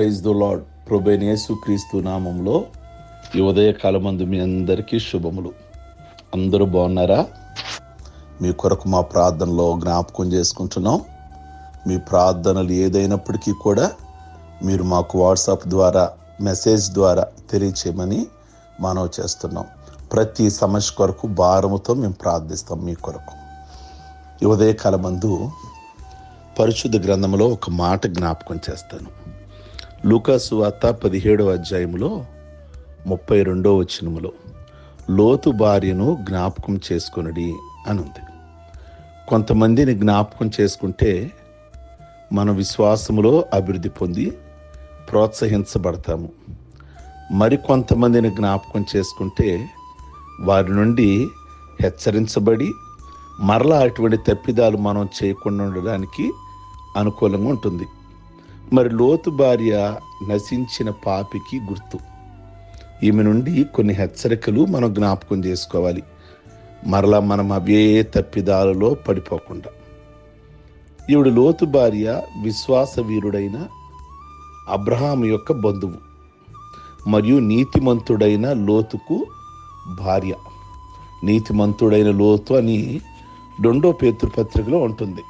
Praise the lord ప్రభైన క్రీస్తు నామంలో ఈ ఉదయకాలమందు మీ అందరికీ శుభములు. అందరూ బాగున్నారా? మీ కొరకు మా ప్రార్థనలో జ్ఞాపకం చేసుకుంటున్నాం. మీ ప్రార్థనలు ఏదైనప్పటికీ కూడా మీరు మాకు వాట్సాప్ ద్వారా మెసేజ్ ద్వారా తెలియచేయమని మనవి చేస్తున్నాం. ప్రతి సమస్య కొరకు భారముతో మేము ప్రార్థిస్తాం మీ కొరకు. ఈ ఉదయకాలమందు పరిశుద్ధ గ్రంథంలో ఒక మాట జ్ఞాపకం చేస్తాను. లూకాసు వార్త పదిహేడవ అధ్యాయంలో ముప్పై రెండో వచనములో లోతు భార్యను జ్ఞాపకం చేసుకొనడి అని ఉంది కొంతమందిని జ్ఞాపకం చేసుకుంటే మన విశ్వాసములో అభివృద్ధి పొంది ప్రోత్సహించబడతాము. మరి కొంతమందిని జ్ఞాపకం చేసుకుంటే వారి నుండి హెచ్చరించబడి మరలా అటువంటి తప్పిదాలు మనం చేయకుండా ఉండడానికి అనుకూలంగా ఉంటుంది. మరి లోతు భార్య నశించిన పాపికి గుర్తు. ఈమె నుండి కొన్ని హెచ్చరికలు మనం జ్ఞాపకం చేసుకోవాలి. మరలా మనం అవే తప్పిదాలలో పడిపోకుండా. ఈవిడ లోతు భార్య విశ్వాస వీరుడైన అబ్రహాం యొక్క బంధువు మరియు నీతిమంతుడైన లోతుకు భార్య. నీతిమంతుడైన లోతు అని రెండో పేతృపత్రికలో ఉంటుంది.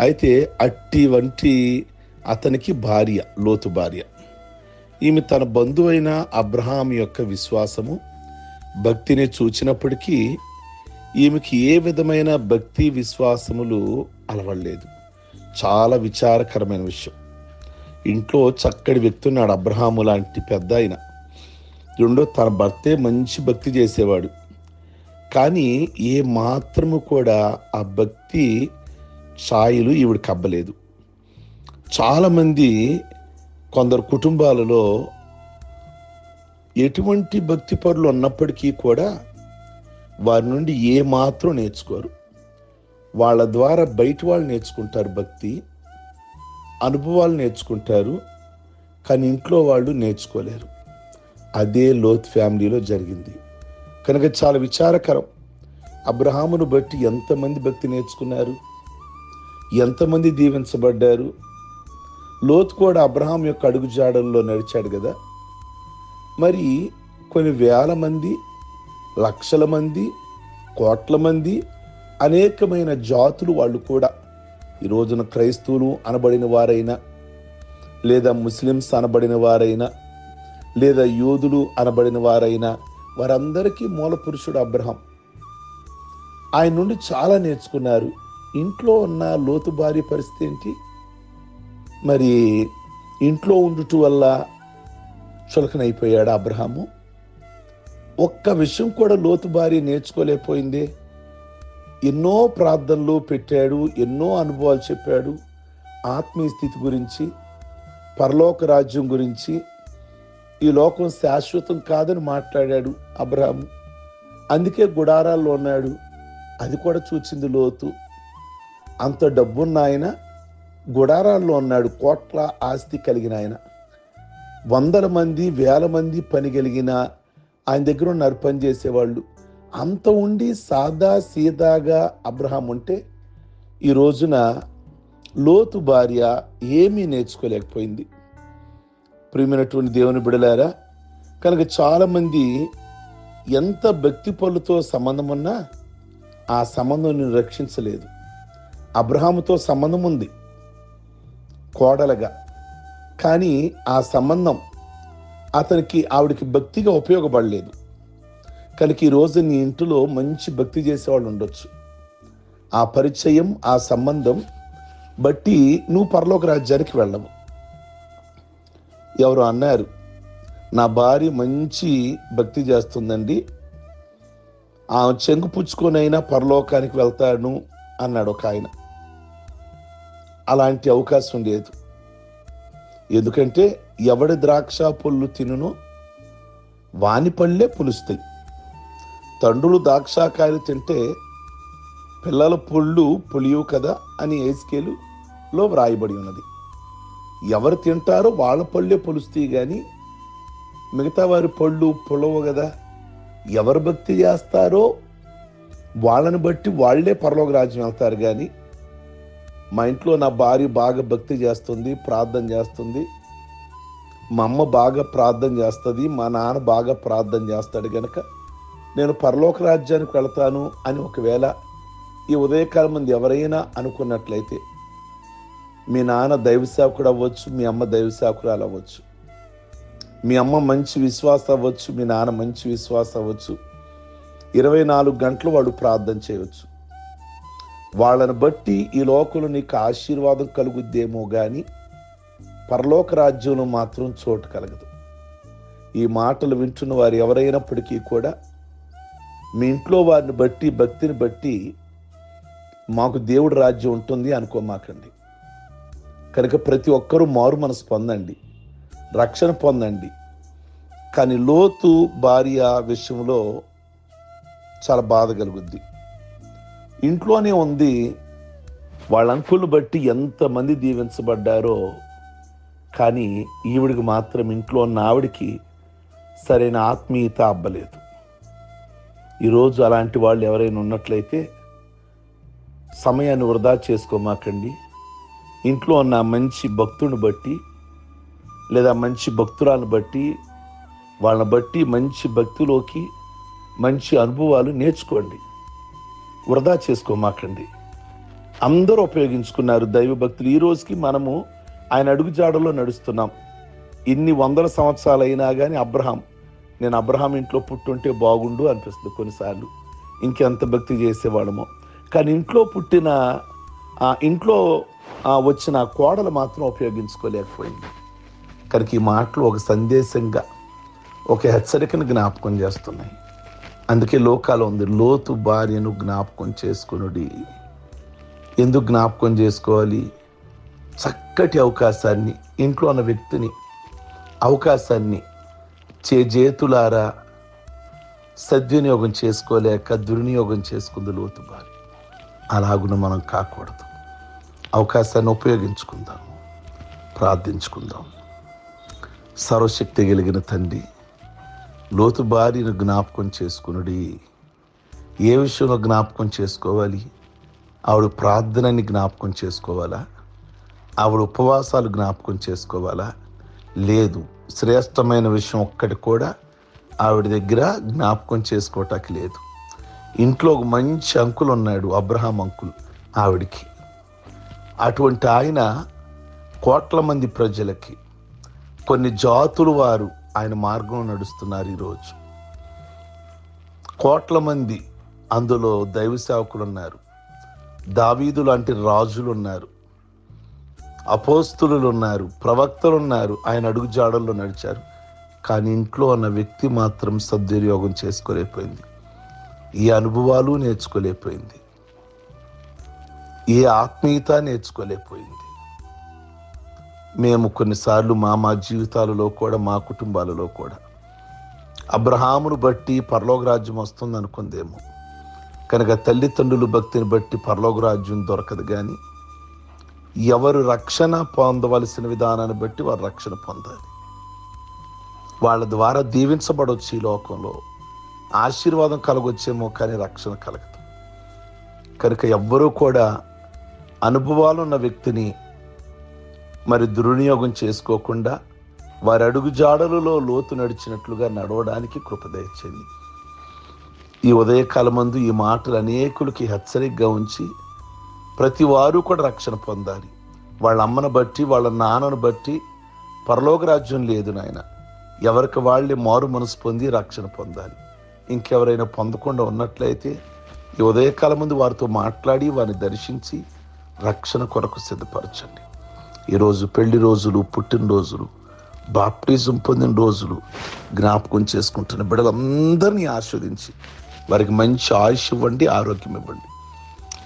అయితే అట్టి వంటి అతనికి భార్య లోతు భార్య. ఈమె తన బంధువైన అబ్రహాం యొక్క విశ్వాసము భక్తిని చూచినప్పటికీ ఈమెకి ఏ విధమైన భక్తి విశ్వాసములు అలవడలేదు. చాలా విచారకరమైన విషయం. ఇంట్లో చక్కటి వ్యక్తి ఉన్నాడు అబ్రహాము లాంటి పెద్ద ఆయన. రెండో తన భర్తే మంచి భక్తి చేసేవాడు. కానీ ఏ మాత్రము కూడా ఆ భక్తి ఛాయలు ఈవిడ కబ్బలేదు చాలామంది కొందరు కుటుంబాలలో ఎటువంటి భక్తి పరులు ఉన్నప్పటికీ కూడా వారి నుండి ఏ మాత్రం నేర్చుకోరు. వాళ్ళ ద్వారా బయట వాళ్ళు నేర్చుకుంటారు భక్తి అనుభవాలు నేర్చుకుంటారు కానీ ఇంట్లో వాళ్ళు నేర్చుకోలేరు. అదే లోత్ ఫ్యామిలీలో జరిగింది. కనుక చాలా విచారకరం. అబ్రహామును బట్టి ఎంతమంది భక్తి నేర్చుకున్నారు? ఎంతమంది దీవించబడ్డారు? లోతు కూడా అబ్రహాం యొక్క అడుగుజాడల్లో నడిచాడు కదా. మరి కొన్ని వేల మంది లక్షల మంది కోట్ల మంది అనేకమైన జాతులు వాళ్ళు కూడా ఈ రోజున క్రైస్తవులు అనబడిన వారైనా లేదా ముస్లిమ్స్ అనబడిన వారైనా లేదా యోధులు అనబడిన వారైనా వారందరికీ మూల పురుషుడు అబ్రహం. ఆయన నుండి చాలా నేర్చుకున్నారు. ఇంట్లో ఉన్న లోతు భార్య పరిస్థితి ఏంటి? మరి ఇంట్లో ఉండుట వల్ల చులకనైపోయాడు అబ్రహాము. ఒక్క విషయం కూడా లోతు భార్య నేర్చుకోలేకపోయింది. ఎన్నో ప్రార్థనలు పెట్టాడు ఎన్నో అనుభవాలు చెప్పాడు. ఆత్మీయ స్థితి గురించి పరలోక రాజ్యం గురించి ఈ లోకం శాశ్వతం కాదని మాట్లాడాడు అబ్రహాము. అందుకే గుడారాల్లో ఉన్నాడు. అది కూడా చూచింది లోతు. అంత డబ్బున్న ఆయన గుడారాల్లో ఉన్నాడు. కోట్ల ఆస్తి కలిగిన ఆయన. వందల మంది వేల మంది పని కలిగిన ఆయన దగ్గర ఉన్నారు పని చేసేవాళ్ళు. అంత ఉండి సాదా సీదాగా అబ్రహాం ఉంటే ఈ రోజున లోతు భార్య ఏమీ నేర్చుకోలేకపోయింది. ప్రియమైనటువంటి దేవుని బిడలారా కనుక చాలామంది ఎంత భక్తి పనులతో సంబంధం ఉన్నా ఆ సంబంధం నేను రక్షించలేదు. అబ్రహాముతో సంబంధం ఉంది. కోడలుగా. కానీ ఆ సంబంధం అతనికి ఆవిడకి భక్తిగా ఉపయోగపడలేదు. కనుక ఈరోజు నీ ఇంటిలో మంచి భక్తి చేసేవాళ్ళు ఉండొచ్చు. ఆ పరిచయం ఆ సంబంధం బట్టి నువ్వు పరలోక రాజ్యానికి వెళ్ళవు. ఎవరు అన్నారు నా భార్య మంచి భక్తి చేస్తుందండి. ఆ చెంగు పుచ్చుకొనైనా పరలోకానికి వెళ్తాను అన్నాడు ఒక ఆయన. అలాంటి అవకాశం లేదు. ఎందుకంటే ఎవడి ద్రాక్ష పళ్ళు తినునో వాని పళ్ళే పులుస్తాయి. తండ్రులు ద్రాక్షకాయలు తింటే పిల్లల పొళ్ళు పులియవు కదా అని ఏస్కేలులో వ్రాయబడి ఉన్నది. ఎవరు తింటారో వాళ్ళ పళ్ళే పొలుస్తాయి కానీ మిగతా వారి పళ్ళు పొలవు కదా. ఎవరు భక్తి చేస్తారో వాళ్ళని బట్టి వాళ్ళే పరలోక రాజ్యం వెళ్తారు కానీ మా ఇంట్లో నా భార్య బాగా భక్తి చేస్తుంది ప్రార్థన చేస్తుంది. మా అమ్మ బాగా ప్రార్థన చేస్తుంది మా నాన్న బాగా ప్రార్థన చేస్తాడు కనుక నేను పరలోక రాజ్యానికి వెళతాను అని ఒకవేళ ఈ ఉదయకాలం మంది ఎవరైనా అనుకున్నట్లయితే మీ నాన్న దైవ సేవకుడు అవ్వచ్చు మీ అమ్మ దైవ సేవకురాలు అవ్వచ్చు. మీ అమ్మ మంచి విశ్వాస అవ్వచ్చు మీ నాన్న మంచి విశ్వాస అవ్వచ్చు. ఇరవై నాలుగు గంటలు వాడు ప్రార్థన చేయవచ్చు. వాళ్ళని బట్టి ఈ లోకంలో నీకు ఆశీర్వాదం కలుగుద్దేమో కానీ పరలోక రాజ్యంలో మాత్రం చోటు కలగదు. ఈ మాటలు వింటున్న వారు ఎవరైనప్పటికీ కూడా మీ ఇంట్లో వారిని బట్టి భక్తిని బట్టి మాకు దేవుడి రాజ్యం ఉంటుంది అనుకోమాకండి. కనుక ప్రతి ఒక్కరూ మారు మనసు పొందండి. రక్షణ పొందండి. కానీ లోతు భార్య విషయంలో చాలా బాధ కలుగుద్ది. ఇంట్లోనే ఉంది. వాళ్ళ అంకులు బట్టి ఎంతమంది దీవించబడ్డారో కానీ ఈవిడికి మాత్రం ఇంట్లో ఉన్న ఆవిడికి సరైన ఆత్మీయత అబ్బలేదు. ఈరోజు అలాంటి వాళ్ళు ఎవరైనా ఉన్నట్లయితే సమయాన్ని వృధా చేసుకోమాకండి. ఇంట్లో ఉన్న మంచి భక్తుని బట్టి లేదా మంచి భక్తురాలను బట్టి వాళ్ళని బట్టి మంచి భక్తిలోకి మంచి అనుభవాలు నేర్చుకోండి. వృధా చేసుకోమాకండి. అందరూ ఉపయోగించుకున్నారు దైవ భక్తులు. ఈ రోజుకి మనము ఆయన అడుగుజాడలో నడుస్తున్నాం. ఇన్ని వందల సంవత్సరాలు అయినా కానీ అబ్రహాం నేను అబ్రహాం ఇంట్లో పుట్టుంటే బాగుండు అనిపిస్తుంది కొన్నిసార్లు. ఇంకెంత భక్తి చేసేవాడమో కానీ ఇంట్లో పుట్టిన ఇంట్లో వచ్చిన కోడలు మాత్రం ఉపయోగించుకోలేకపోయింది. కనుక ఈ మాటలు ఒక సందేశంగా ఒక హెచ్చరికను జ్ఞాపకం చేస్తున్నాయి. అందుకే లోకాలు ఉంది. లోతు భార్యను జ్ఞాపకం చేసుకునుడి. ఎందుకు జ్ఞాపకం చేసుకోవాలి? చక్కటి అవకాశాన్ని ఇంట్లో ఉన్న వ్యక్తిని అవకాశాన్ని చే చేతులారా సద్వినియోగం చేసుకోలేక దుర్వినియోగం చేసుకుంది లోతు భార్య. అలాగున మనం కాకూడదు. అవకాశాన్ని ఉపయోగించుకుందాం ప్రార్థించుకుందాం. సర్వశక్తి కలిగిన తండ్రి లోతు భార్యను జ్ఞాపకం చేసుకునుడి. ఏ విషయంలో జ్ఞాపకం చేసుకోవాలి? ఆవిడ ప్రార్థనని జ్ఞాపకం చేసుకోవాలా? ఆవిడ ఉపవాసాలు జ్ఞాపకం చేసుకోవాలా? లేదు శ్రేష్టమైన విషయం ఒక్కటి కూడా ఆవిడ దగ్గర జ్ఞాపకం చేసుకోవటానికి లేదు. ఇంట్లో ఒక మంచి అంకులు ఉన్నాడు అబ్రహాం అంకుల్ ఆవిడికి. అటువంటి ఆయన కోట్ల మంది ప్రజలకి కొన్ని జాతులు వారు ఆయన మార్గం నడుస్తున్నారు ఈరోజు. కోట్ల మంది అందులో దైవ సేవకులు ఉన్నారు. దావీదు లాంటి రాజులు ఉన్నారు. అపోస్తులు ఉన్నారు. ప్రవక్తలు ఉన్నారు. ఆయన అడుగు జాడల్లో నడిచారు. కానీ ఇంట్లో ఉన్న వ్యక్తి మాత్రం సద్వినియోగం చేసుకోలేకపోయింది. ఈ అనుభవాలు నేర్చుకోలేకపోయింది. ఏ ఆత్మీయత నేర్చుకోలేకపోయింది. మేము కొన్నిసార్లు మా మా జీవితాలలో కూడా మా కుటుంబాలలో కూడా. అబ్రహామును బట్టి పరలోక రాజ్యం వస్తుంది అనుకుందేమో కనుక తల్లిదండ్రులు భక్తిని బట్టి పరలోక రాజ్యం దొరకదు కానీ ఎవరు రక్షణ పొందవలసిన విధానాన్ని బట్టి వారు రక్షణ పొందాలి. వాళ్ళ ద్వారా దీవించబడవచ్చు ఈ లోకంలో. ఆశీర్వాదం కలగొచ్చేమో కానీ రక్షణ కలగదు. కనుక ఎవ్వరూ కూడా అనుభవాలున్న వ్యక్తిని మరి దుర్వినియోగం చేసుకోకుండా వారి అడుగు జాడలలో లోతు నడిచినట్లుగా నడవడానికి కృపదయచండి ఈ ఉదయకాలమందు ఈ మాటలు అనేకులకి హెచ్చరికగా ఉంచి ప్రతి వారు కూడా రక్షణ పొందాలి. వాళ్ళ అమ్మను బట్టి వాళ్ళ నాన్నను బట్టి పరలోక రాజ్యం లేదు నాయన. ఎవరికి వాళ్ళే మారు మనసు పొంది రక్షణ పొందాలి. ఇంకెవరైనా పొందకుండా ఉన్నట్లయితే ఈ ఉదయకాలం ముందు వారితో మాట్లాడి వారిని దర్శించి రక్షణ కొరకు సిద్ధపరచండి. ఈరోజు పెళ్ళి రోజులు పుట్టినరోజులు బాప్టిజం పొందిన రోజులు జ్ఞాపకం చేసుకుంటున్న బిడ్డలందరినీ ఆస్వాదించి వారికి మంచి ఆయుష్ ఇవ్వండి ఆరోగ్యం ఇవ్వండి.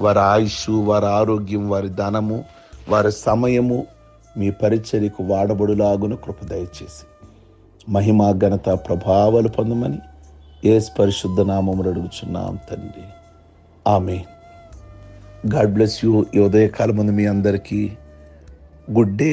వారి ఆయుష్ వారి ఆరోగ్యం వారి ధనము వారి సమయము మీ పరిచర్యకు వాడబడులాగున కృప దయచేసి. మహిమ ఘనత ప్రభావాలు పొందమని ఏ పరిశుద్ధ నామములు అడుగుచున్నాం తండ్రి. ఆమె గాడ్ బ్లెస్ యూ. ఈ ఉదయకాలం ముందు మీ అందరికీ గుడ్ డే